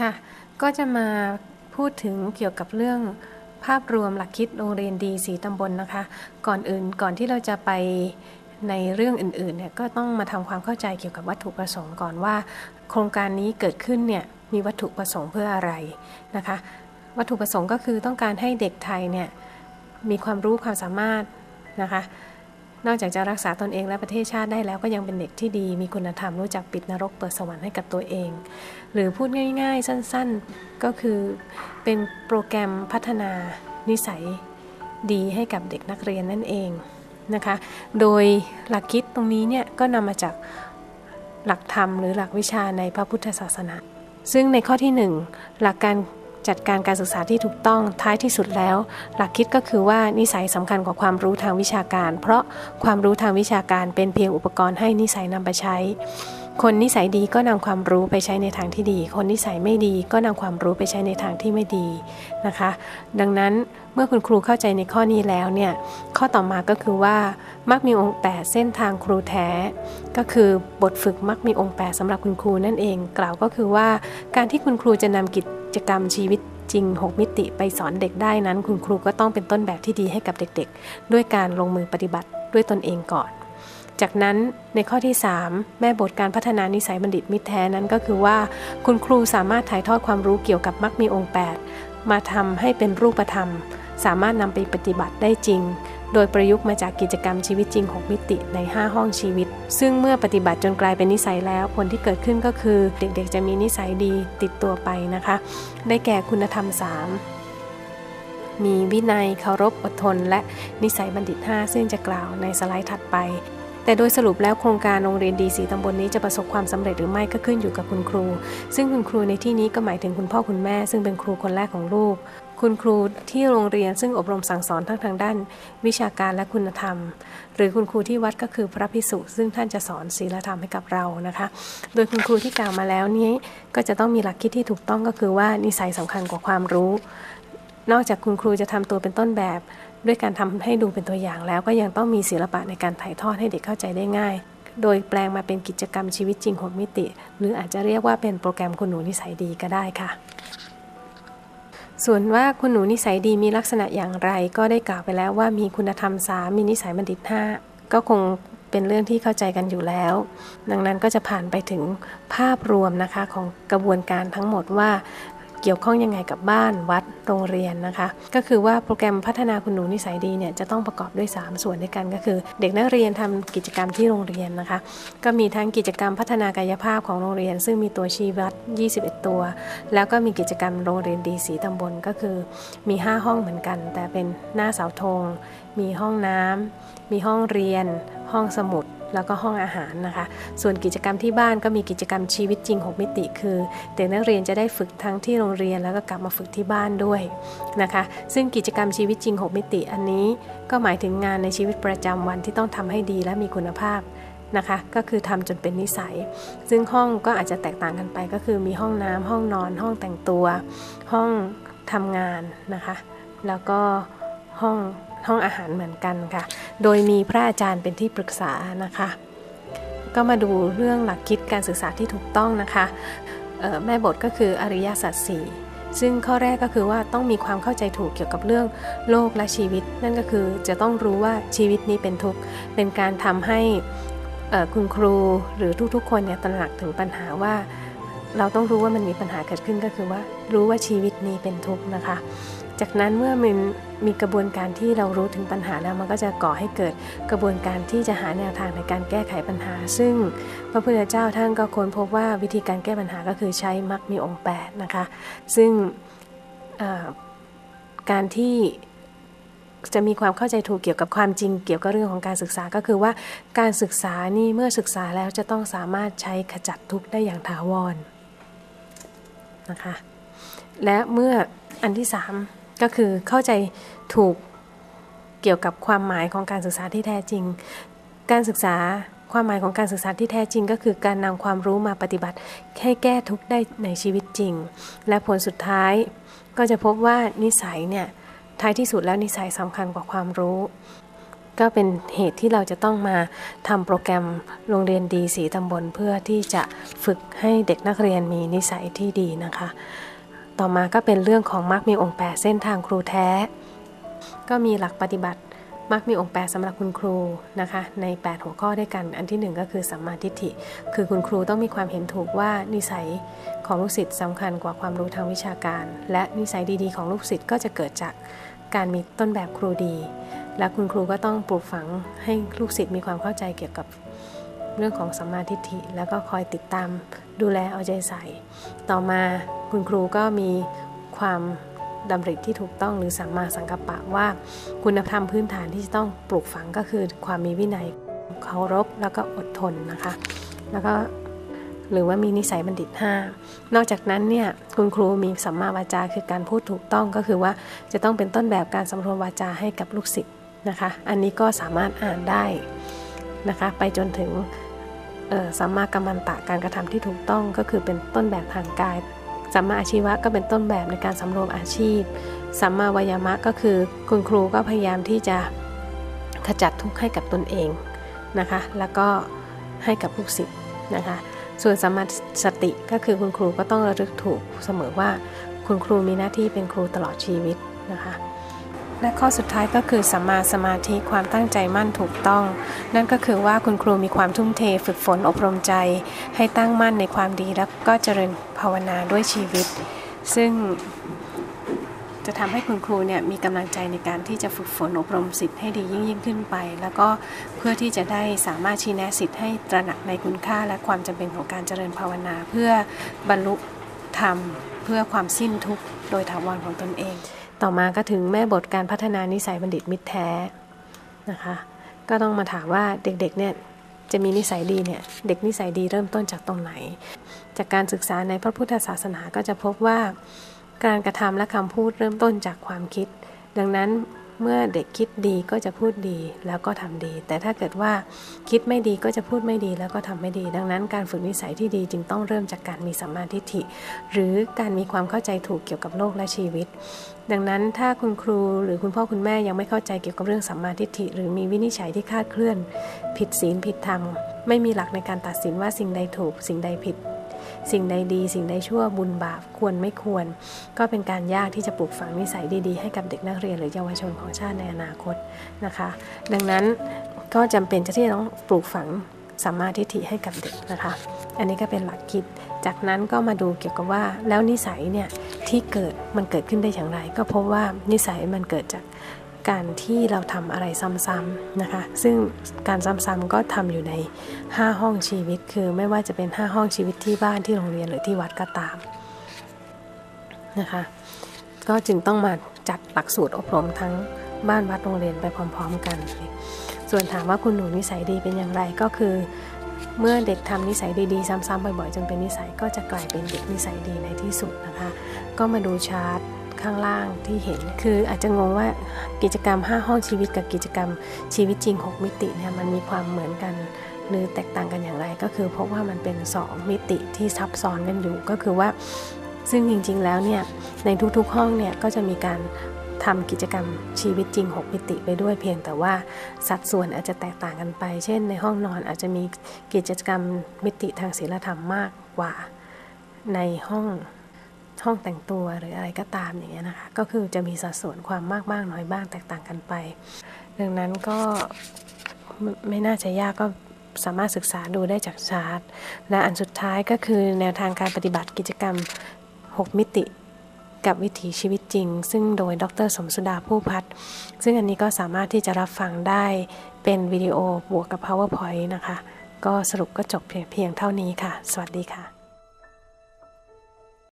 ค่ะ ก็จะมาพูดถึงเกี่ยวกับเรื่องภาพรวมหลักคิดโรงเรียนดีสีตำบลนนะคะ ก่อนอื่นก่อนที่เราจะไปในเรื่องอื่นๆเนี่ยก็ต้องมาทำความเข้าใจเกี่ยวกับวัตถุประสงค์ก่อนว่า โครงการนี้เกิดขึ้นเนี่ยมีวัตถุประสงค์เพื่ออะไรนะคะ วัตถุประสงค์ก็คือต้องการให้เด็กไทยเนี่ยมีความรู้ความสามารถนะคะ นอกจากจะรักษาตนเองและประเทศชาติได้แล้วก็ยังเป็นเด็กที่ดี มีคุณธรรมรู้จักปิดนรกเปิดสวรรค์ให้กับตัวเอง หรือพูดง่ายๆ สั้นๆ ก็คือเป็นโปรแกรมพัฒนานิสัยดีให้กับเด็กนักเรียนนั่นเองนะคะ โดยหลักคิดตรงนี้เนี่ยก็นำมาจากหลักธรรมหรือหลักวิชาในพระพุทธศาสนา ซึ่งในข้อที่ 1 หลักการ จัดการการศึกษาที่ถูกต้องท้ายที่สุดแล้ว หลักคิดก็คือว่านิสัยสำคัญกว่าความรู้ทางวิชาการ เพราะความรู้ทางวิชาการเป็นเพียงอุปกรณ์ให้นิสัยนำไปใช้ คนนิสัยดีก็นำความรู้ไปใช้ในทางที่ดี คนนิสัยไม่ดีก็นำความรู้ไปใช้ในทางที่ไม่ดีนะคะ ดังนั้นเมื่อคุณครูเข้าใจในข้อนี้แล้วเนี่ยข้อต่อมาก็คือว่ามักมีองค์8เส้นทางครูแท้ ก็คือบทฝึกมักมีองค์8สำหรับคุณครูนั่นเอง กล่าวก็คือว่าการที่คุณครูจะนำกิจ กรรมชีวิตจริง 6 มิติไปสอนเด็กได้นั้น คุณครูก็ต้องเป็นต้นแบบที่ดีให้กับเด็กๆ ด้วยการลงมือปฏิบัติด้วยตนเองก่อน จากนั้นในข้อที่ 3 แม่บทการพัฒนานิสัยบัณฑิตมิตรแท้นั้นก็คือว่า คุณครูสามารถถ่ายทอดความรู้เกี่ยวกับมักมีองค์ 8 มาทำให้เป็นรูปธรรม สามารถนำไปปฏิบัติได้จริง โดยประยุกต์มาจากกิจกรรมชีวิตจริง 6 มิติใน 5 ห้องชีวิต ซึ่งเมื่อปฏิบัติจนกลายเป็นนิสัยแล้ว ผลที่เกิดขึ้นก็คือเด็กๆ จะมีนิสัยดีติดตัวไปนะคะ ได้แก่คุณธรรม 3 มีวินัยเคารพอดทน และนิสัยบัณฑิต 5 ซึ่งจะกล่าวในสไลด์ถัดไป แต่โดยสรุปแล้วโครงการโรงเรียนดีสีตำบลนนี้จะประสบความสำเร็จหรือไม่ก็ขึ้นอยู่กับคุณครู ซึ่งคุณครูในที่นี้ก็หมายถึงคุณพ่อคุณแม่ ซึ่งเป็นครูคนแรกของลูกคุณครูที่โรงเรียนซึ่งอบรมสั่งสอนทั้งทางด้าน วิชาการและคุณธรรม หรือคุณครูที่วัดก็คือพระพิสุซึ่งท่านจะสอนศีลธรรมให้กับเรานะคะ โดยคุณครูที่กล่าวมาแล้วนี้ก็จะต้องมีหลักคิดที่ถูกต้องก็คือว่านิสัยสำคัญกว่าความรู้ นอกจากคุณครูจะทำตัวเป็นต้นแบบ ด้วยการทำให้ดูเป็นตัวอย่างแล้ว ก็ยังต้องมีศิลปะในการถ่ายทอดให้เด็กเข้าใจได้ง่าย โดยแปลงมาเป็นกิจกรรมชีวิตจริง6มิติ หรืออาจจะเรียกว่าเป็นโปรแกรมคุณหนูนิสัยดีก็ได้ค่ะ ส่วนว่าคุณหนูนิสัยดีมีลักษณะอย่างไร ก็ได้กล่าวไปแล้วว่ามีคุณธรรมสามมีนิสัยบัณฑิตห้าก็คงเป็นเรื่องที่เข้าใจกันอยู่แล้ว ดังนั้นก็จะผ่านไปถึงภาพรวมนะคะของกระบวนการทั้งหมดว่า เกี่ยวข้องยังไงกับบ้านวัดโรงเรียนนะคะ ก็คือว่าโปรแกรมพัฒนาคุณหนูนิสัยดีเนี่ยจะต้องประกอบด้วย 3 ส่วนด้วยกันก็คือ เด็กนักเรียนทำกิจกรรมที่โรงเรียนนะคะ ก็มีทั้งกิจกรรมพัฒนากายภาพของโรงเรียน ซึ่งมีตัวชี้วัด 21 ตัว แล้วก็มีกิจกรรมโรงเรียนดีสีตำบลก็คือมี 5 ห้องเหมือนกัน แต่เป็นหน้าเสาธงมีห้องน้ำมีห้องเรียน ห้องสมุด แล้วก็ห้องอาหารนะคะ ส่วนกิจกรรมที่บ้านก็มีกิจกรรมชีวิตจริง 6 มิติ คือเด็กนักเรียนจะได้ฝึกทั้งที่โรงเรียนแล้วก็กลับมาฝึกที่บ้านด้วยนะคะ ซึ่งกิจกรรมชีวิตจริง 6 มิติอันนี้ก็หมายถึงงานในชีวิตประจำวันที่ต้องทำให้ดีและมีคุณภาพนะคะก็คือทำจนเป็นนิสัย ซึ่งห้องก็อาจจะแตกต่างกันไป ก็คือมีห้องน้ำห้องนอน ห้องแต่งตัว ห้องทำงานนะคะ แล้วก็ ห้องห้องอาหารเหมือนกันค่ะ โดยมีพระอาจารย์เป็นที่ปรึกษานะคะ ก็มาดูเรื่องหลักคิดการศึกษาที่ถูกต้องนะคะ แม่บทก็คืออริยสัจสี่ซึ่งข้อแรกก็คือว่าต้องมีความเข้าใจถูกเกี่ยวกับเรื่องโลกและชีวิต นั่นก็คือจะต้องรู้ว่าชีวิตนี้เป็นทุกข์ เป็นการทำให้คุณครูหรือทุกๆ คนเนี่ยตระหนักถึงปัญหาว่า เราต้องรู้ว่ามันมีปัญหาเกิดขึ้นก็คือว่า รู้ว่าชีวิตนี้เป็นทุกข์นะคะ จากนั้นเมื่อมันมีกระบวนการที่เรารู้ถึงปัญหาแล้วมันก็จะก่อให้เกิดกระบวนการที่จะหาแนวทางในการแก้ไขปัญหา ซึ่งพระพุทธเจ้าท่านก็ค้นพบว่าวิธีการแก้ปัญหาก็คือใช้มรรคมีองค์8นะคะ ซึ่งการที่จะมีความเข้าใจถูกเกี่ยวกับความจริงเกี่ยวกับเรื่องของการศึกษาก็คือว่าการศึกษานี่เมื่อศึกษาแล้วจะต้องสามารถใช้ขจัดทุกข์ได้อย่างถาวร นะคะ และเมื่ออันที่สามก็คือเข้าใจถูกเกี่ยวกับความหมายของการศึกษาที่แท้จริง การศึกษาความหมายของการศึกษาที่แท้จริง ก็คือการนำความรู้มาปฏิบัติให้แก้ทุกข์ได้ในชีวิตจริง และผลสุดท้ายก็จะพบว่านิสัยเนี่ยท้ายที่สุดแล้วนิสัยสำคัญกว่าความรู้ ก็เป็นเหตุที่เราจะต้องมาทำโปรแกรมโรงเรียนดีสีตำบลเพื่อที่จะฝึกให้เด็กนักเรียนมีนิสัยที่ดีนะคะ ต่อมาก็เป็นเรื่องของมักมีองค์แปดเส้นทางครูแท้ ก็มีหลักปฏิบัติมักมีองค์แปดสำหรับคุณครูนะคะใน 8 หัวข้อด้วยกัน อันที่ 1 ก็คือสัมมาทิฏฐิ คือคุณครูต้องมีความเห็นถูกว่านิสัยของลูกศิษย์สำคัญกว่าความรู้ทางวิชาการ และนิสัยดีๆ ของลูกศิษย์ก็จะเกิดจากการมีต้นแบบครูดี และคุณครูก็ต้องปลูกฝังให้ลูกศิษย์มีความเข้าใจเกี่ยวกับเรื่องของสัมมาทิฏฐิ แล้วก็คอยติดตามดูแลเอาใจใส่ ต่อมาคุณครูก็มีความดำริที่ถูกต้องหรือสัมมาสังกัปปะว่า คุณธรรมพื้นฐานที่จะต้องปลูกฝังก็คือความมีวินัยเคารพแล้วก็อดทนนะคะ แล้วก็หรือว่ามีนิสัยบัณฑิต 5 นอกจากนั้นเนี่ยคุณครูมีสัมมาวาจาคือการพูดถูกต้องก็คือว่าจะต้องเป็นต้นแบบการสำรวมวาจาให้กับลูกศิษย์ นะคะ อันนี้ก็สามารถอ่านได้นะคะ ไปจนถึงสัมมากัมมันตะการกระทำที่ถูกต้องก็คือเป็นต้นแบบทางกายสัมมาอาชีวะก็เป็นต้นแบบในการสำรวมอาชีพสัมมาวายามะก็คือคุณครูก็พยายามที่จะขจัดทุกข์ให้กับตนเองนะคะ แล้วก็ให้กับลูกศิษย์นะคะ ส่วนสัมมาสติก็คือคุณครูก็ต้องระลึกถูกเสมอว่าคุณครูมีหน้าที่เป็นครูตลอดชีวิตนะคะ และข้อสุดท้ายก็คือสัมมาสมาธิความตั้งใจมั่นถูกต้อง นั่นก็คือว่าคุณครูมีความทุ่มเทฝึกฝนอบรมใจ ให้ตั้งมั่นในความดีแล้วก็เจริญภาวนาด้วยชีวิต ซึ่งจะทำให้คุณครูเนี่ยมีกำลังใจในการที่จะฝึกฝนอบรมสิทธิ์ให้ดียิ่งยิ่งขึ้นไป แล้วก็เพื่อที่จะได้สามารถชี้แนะสิทธิ์ให้ตระหนักในคุณค่าและความจำเป็นของการเจริญภาวนา เพื่อบรรลุธรรม เพื่อความสิ้นทุกข์โดยถาวรของตนเอง ต่อมาก็ถึงแม่บทการพัฒนานิสัยบัณฑิตมิตรแท้นะคะ ก็ต้องมาถามว่าเด็กๆเนี่ยจะมีนิสัยดีเนี่ยเด็กนิสัยดีเริ่มต้นจากตรงไหน จากการศึกษาในพระพุทธศาสนาก็จะพบว่า การกระทำและคำพูดเริ่มต้นจากความคิด ดังนั้น เมื่อเด็กคิดดีก็จะพูดดีแล้วก็ทำดี แต่ถ้าเกิดว่าคิดไม่ดีก็จะพูดไม่ดีแล้วก็ทำไม่ดี ดังนั้นการฝึกนิสัยที่ดีจึงต้องเริ่มจากการมีสัมมาทิฏฐิ หรือการมีความเข้าใจถูกเกี่ยวกับโลกและชีวิต ดังนั้นถ้าคุณครูหรือคุณพ่อคุณแม่ยังไม่เข้าใจเกี่ยวกับเรื่องสัมมาทิฏฐิ หรือมีวินิจฉัยที่คาดเคลื่อน ผิดศีลผิดธรรมไม่มีหลักในการตัดสินว่าสิ่งใดถูกสิ่งใดผิด สิ่งใดดี สิ่งใดชั่วบุญบาปควรไม่ควร ก็เป็นการยากที่จะปลูกฝังนิสัยดีๆ ให้กับเด็กนักเรียนหรือเยาวชนของชาติในอนาคตนะคะ ดังนั้นก็จำเป็นจะที่จะต้องปลูกฝังสัมมาทิฏฐิให้กับเด็กนะคะ อันนี้ก็เป็นหลักคิด จากนั้นก็มาดูเกี่ยวกับว่าแล้วนิสัยเนี่ยที่เกิดมันเกิดขึ้นได้อย่างไร ก็พบว่านิสัยมันเกิดจาก การที่เราทำอะไรซ้ำๆนะคะ ซึ่งการซ้ำๆก็ทำอยู่ใน 5 ห้องชีวิต คือไม่ว่าจะเป็น 5 ห้องชีวิตที่บ้านที่โรงเรียนหรือที่วัดก็ตามนะคะก็จึงต้องมาจัดหลักสูตรอบรมทั้งบ้านวัดโรงเรียนไปพร้อม ๆ กัน ส่วนถามว่าคุณหนูนิสัยดีเป็นอย่างไรก็คือ เมื่อเด็กทำนิสัยดีๆ ซ้ำๆบ่อยๆจนเป็นนิสัยก็จะกลายเป็นเด็กนิสัยดีในที่สุดนะคะ ก็มาดูชาร์ต ข้างล่างที่เห็น คืออาจจะงงว่ากิจกรรม 5 ห้องชีวิตกับกิจกรรมชีวิตจริง 6 มิติเนี่ยมันมีความเหมือนกันหรือแตกต่างกันอย่างไร ก็คือพบว่ามันเป็น 2 มิติที่ซับซ้อนกันอยู่ก็คือว่า ซึ่งจริง ๆ แล้วเนี่ยในทุกๆห้องเนี่ยก็จะมีการทำกิจกรรมชีวิตจริง 6 มิติไปด้วยเพียงแต่ว่าสัดส่วนอาจจะแตกต่างกันไป เช่น ในห้องนอนอาจจะมีกิจกรรมมิติทางศีลธรรมมากกว่าในห้อง ห้องแต่งตัวหรืออะไรก็ตามอย่างเงี้ยนะคะ ก็คือจะมีสัดส่วนความมากบ้างน้อยบ้างแตกต่างกันไป ดังนั้นก็ไม่น่าจะยากก็สามารถศึกษาดูได้จากชาร์ตและอันสุดท้ายก็คือแนวทางการปฏิบัติกิจกรรม 6 มิติกับวิถีชีวิตจริง ซึ่งโดยดรสมสุดาผู้พัฒซึ่งอันนี้ก็สามารถที่จะรับฟังได้เป็นวิดีโอบวกกับ PowerPoint นะคะ ก็สรุปก็จบเพียงเท่านี้ค่ะ สวัสดีค่ะ